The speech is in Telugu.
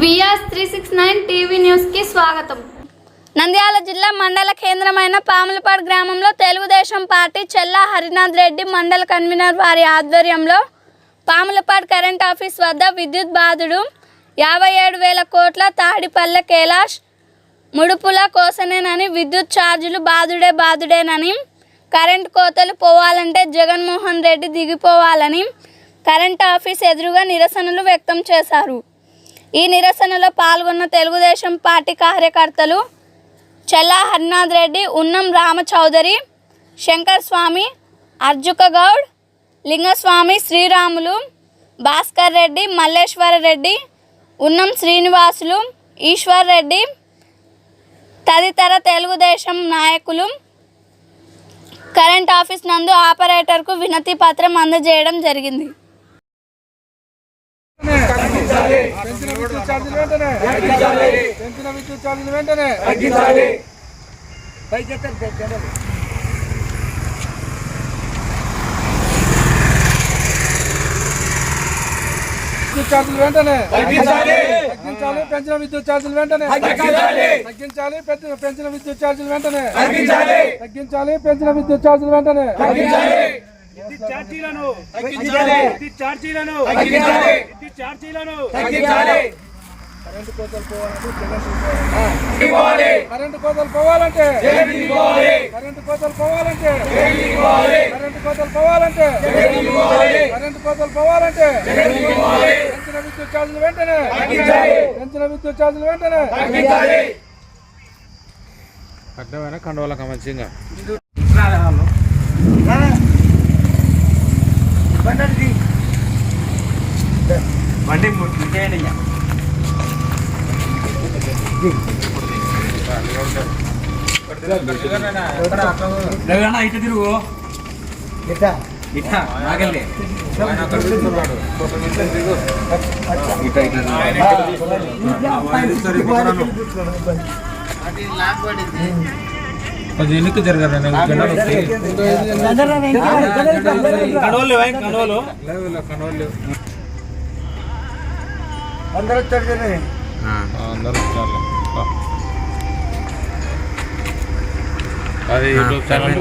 VR three six nine TV న్యూస్కి స్వాగతం. నంద్యాల జిల్లా మండల కేంద్రమైన పాములపాడు గ్రామంలో తెలుగుదేశం పార్టీ చెల్లా హరినాథ్ రెడ్డి మండల కన్వీనర్ వారి ఆధ్వర్యంలో పాములపాడు కరెంట్ ఆఫీస్ వద్ద విద్యుత్ బాధుడు యాభై ఏడు వేల కోట్ల తాడిపల్లె కైలాష్ ముడుపుల కోసనేనని విద్యుత్ ఛార్జీలు బాధుడే బాధుడేనని కరెంట్ కోతలు పోవాలంటే జగన్మోహన్ రెడ్డి దిగిపోవాలని కరెంట్ ఆఫీస్ ఎదురుగా నిరసనలు వ్యక్తం చేశారు. ఈ నిరసనలో పాల్గొన్న తెలుగుదేశం పార్టీ కార్యకర్తలు చెల్లా హరినాథ్ రెడ్డి ఉన్నం రామచౌదరి శంకర్ స్వామి అర్జుక గౌడ్ లింగస్వామి శ్రీరాములు భాస్కర్ రెడ్డి మల్లేశ్వర రెడ్డి ఉన్నం శ్రీనివాసులు ఈశ్వర్ రెడ్డి తదితర తెలుగుదేశం నాయకులు కరెంట్ ఆఫీస్ నందు ఆపరేటర్కు వినతి పత్రం అందజేయడం జరిగింది. పెంచిన విద్యుత్ ఛార్జీలు వెంటనే పెంచిన విద్యుత్ ఛార్జీలు వెంటనే విద్యుత్ ఛార్జీలు వెంటనే తగ్గించాలి పెంచిన విద్యుత్ ఛార్జీలు వెంటనే. తగ్గించాలి. పెంచిన- విద్యుత్ ఛార్జీలు వెంటనే. తగ్గించాలి. పెంచిన విద్యుత్ ఛార్జీలు వెంటనే. విద్యుత్ ఛార్జీలను. విద్యుత్ ఛార్జీలను. విద్యుత్ ఛార్జీలను. కరెంటు కోతలు పోవాలంటే కరెంటు కోతలు పోవాలంటే. కరెంటు కోతలు పోవాలంటే. కరెంటు కోతలు పోవాలంటే. కరెంటు కోతలు పోవాలంటే. విద్యుత్ ఛార్జీలు వెంటనే పెంచిన విద్యుత్ ఛార్జీలు వెంటనే అడ్డమైన కండవాళ్ళకి మంచిగా బండి ముట్టేయండి ఇటు తిరుగు ఇట్లా నాగల్లి కొంచెం ఎన్నిక జరగారు కడవలు? కడవలు అందరూ వచ్చారు అందరూ అది యూట్యూబ్ ఛానల్